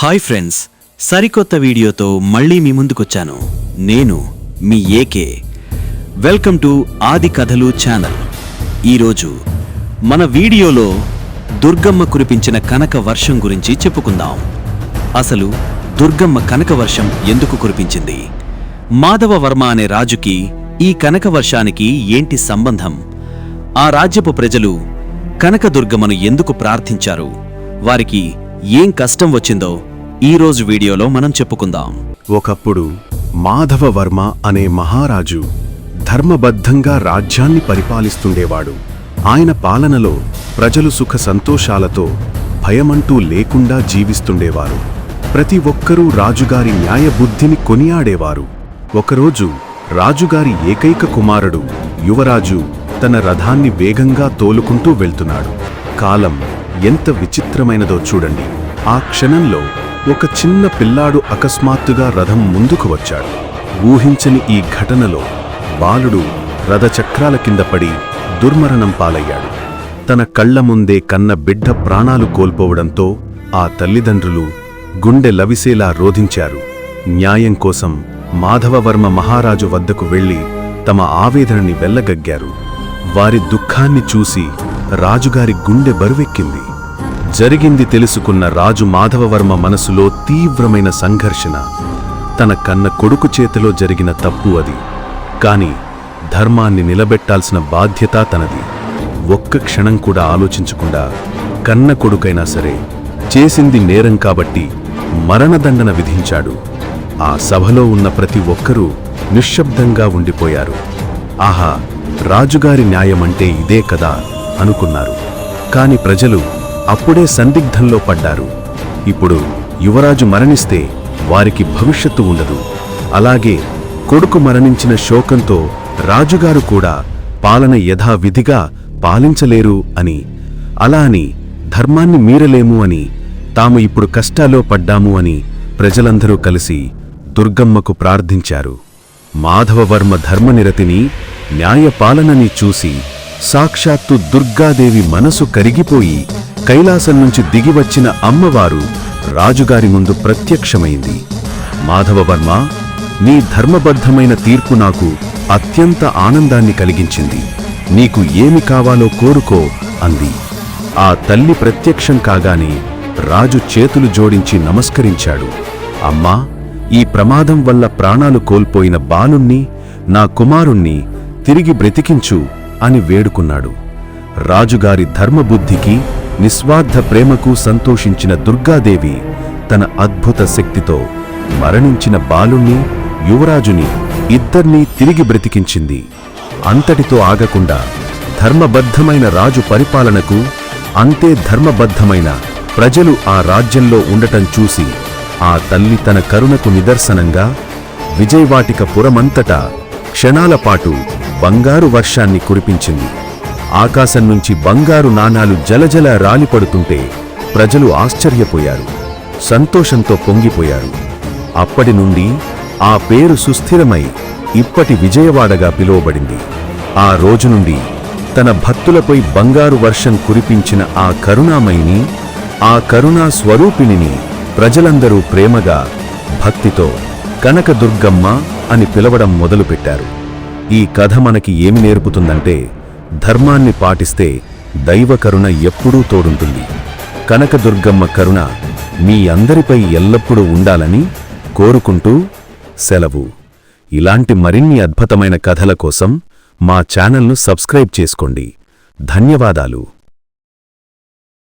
Hi friends సరికొత్త వీడియోతో మళ్ళీ మీ ముందుకొచ్చాను. నేను మీ ఏకే. వెల్కమ్ టు ఆది కథలు ఛానల్. ఈరోజు మన వీడియోలో దుర్గమ్మ కురిపించిన కనక వర్షం గురించి చెప్పుకుందాం. అసలు దుర్గమ్మ కనక వర్షం ఎందుకు కురిపించింది? మాధవ వర్మ అనే రాజుకి ఈ కనక వర్షానికి ఏంటి సంబంధం? ఆ రాజ్యపు ప్రజలు కనకదుర్గమ్మను ఎందుకు ప్రార్థించారు? వారికి ఏం కష్టం వచ్చిందో ఈ రోజు వీడియోలో మనం చెప్పుకుందాం. ఒకప్పుడు మాధవవర్మ అనే మహారాజు ధర్మబద్ధంగా రాజ్యాన్ని పరిపాలిస్తుండేవాడు. ఆయన పాలనలో ప్రజలు సుఖ సంతోషాలతో భయమంటూ లేకుండా జీవిస్తుండేవారు. ప్రతి ఒక్కరూ రాజుగారి న్యాయబుద్ధిని కొనియాడేవారు. ఒకరోజు రాజుగారి ఏకైక కుమారుడు యువరాజు తన రథాన్ని వేగంగా తోలుకుంటూ వెళ్తున్నాడు. కాలం ఎంత విచిత్రమైనదో చూడండి. ఆ క్షణంలో ఒక చిన్న పిల్లాడు అకస్మాత్తుగా రథం ముందుకు వచ్చాడు. ఊహించని ఈ ఘటనలో బాలుడు రథచక్రాల కింద పడి దుర్మరణం పాలయ్యాడు. తన కళ్ళ ముందే కన్న బిడ్డ ప్రాణాలు కోల్పోవడంతో ఆ తల్లిదండ్రులు గుండె లవిసేలా రోధించారు. న్యాయం కోసం మాధవవర్మ మహారాజు వద్దకు వెళ్ళి తమ ఆవేదనని వెళ్ళగగ్గారు వారి దుఃఖాన్ని చూసి రాజుగారి గుండె బరువెక్కింది. జరిగింది తెలుసుకున్న రాజు మాధవవర్మ మనసులో తీవ్రమైన సంఘర్షణ. తన కన్న కొడుకు చేతిలో జరిగిన తప్పు అది. కాని ధర్మాన్ని నిలబెట్టాల్సిన బాధ్యత తనది. ఒక్క క్షణం కూడా ఆలోచించకుండా కన్న కొడుకైనా సరే చేసింది నేరం కాబట్టి మరణదండన విధించాడు. ఆ సభలో ఉన్న ప్రతి ఒక్కరూ నిశ్శబ్దంగా ఉండిపోయారు. ఆహా రాజుగారి న్యాయమంటే ఇదే కదా అనుకున్నారు. కాని ప్రజలు అప్పుడే సందిగ్ధంలో పడ్డారు. ఇప్పుడు యువరాజు మరణిస్తే వారికి భవిష్యత్తు ఉండదు. అలాగే కొడుకు మరణించిన శోకంతో రాజుగారు కూడా పాలన యథావిధిగా పాలించలేరు అని అలా అని ధర్మాన్ని మీరలేము అని తాము ఇప్పుడు కష్టాల్లో పడ్డాము అని ప్రజలందరూ కలిసి దుర్గమ్మకు ప్రార్థించారు. మాధవవర్మ ధర్మనిరతిని న్యాయపాలనని చూసి సాక్షాత్తు దుర్గాదేవి మనసు కరిగిపోయి కైలాసం నుంచి దిగివచ్చిన అమ్మవారు రాజుగారి ముందు ప్రత్యక్షమైంది. మాధవవర్మ నీ ధర్మబద్ధమైన తీర్పు నాకు అత్యంత ఆనందాన్ని కలిగించింది. నీకు ఏమి కావాలో కోరుకో అంది. ఆ తల్లి ప్రత్యక్షం కాగానే రాజు చేతులు జోడించి నమస్కరించాడు. అమ్మా ఈ ప్రమాదం వల్ల ప్రాణాలు కోల్పోయిన బాలుణ్ణి నా కుమారుణ్ణి తిరిగి బ్రతికించు అని వేడుకున్నాడు. రాజుగారి ధర్మబుద్ధికి నిస్వార్థ ప్రేమకు సంతోషించిన దుర్గాదేవి తన అద్భుత శక్తితో మరణించిన బాలుణ్ణి యువరాజుని ఇద్దర్నీ తిరిగి బ్రతికించింది. అంతటితో ఆగకుండా ధర్మబద్ధమైన రాజు పరిపాలనకు అంతే ధర్మబద్ధమైన ప్రజలు ఆ రాజ్యంలో ఉండటం చూసి ఆ తల్లి తన కరుణకు నిదర్శనంగా విజయవాటిక పురమంతటా క్షణాలపాటు బంగారు వర్షాన్ని కురిపించింది. ఆకాశం నుంచి బంగారు నాణాలు జలజల రాలిపడుతుంటే ప్రజలు ఆశ్చర్యపోయారు. సంతోషంతో పొంగిపోయారు. అప్పటి నుండి ఆ పేరు సుస్థిరమై ఇప్పటి విజయవాడగా పిలువబడింది. ఆ రోజు నుండి తన భక్తులపై బంగారు వర్షం కురిపించిన ఆ కరుణామయిని ఆ కరుణా స్వరూపిణిని ప్రజలందరూ ప్రేమగా భక్తితో కనకదుర్గమ్మ అని పిలవడం మొదలుపెట్టారు. ఈ కథ మనకి ఏమి నేర్పుతుందంటే ధర్మాన్ని పాటిస్తే దైవ కరుణ ఎప్పుడూ తోడుంటుంది. కనకదుర్గమ్మ కరుణ మీ అందరిపై ఎల్లప్పుడూ ఉండాలని కోరుకుంటూ సెలవు. ఇలాంటి మరిన్ని అద్భుతమైన కథల కోసం మా ఛానల్ను సబ్స్క్రైబ్ చేసుకోండి. ధన్యవాదాలు.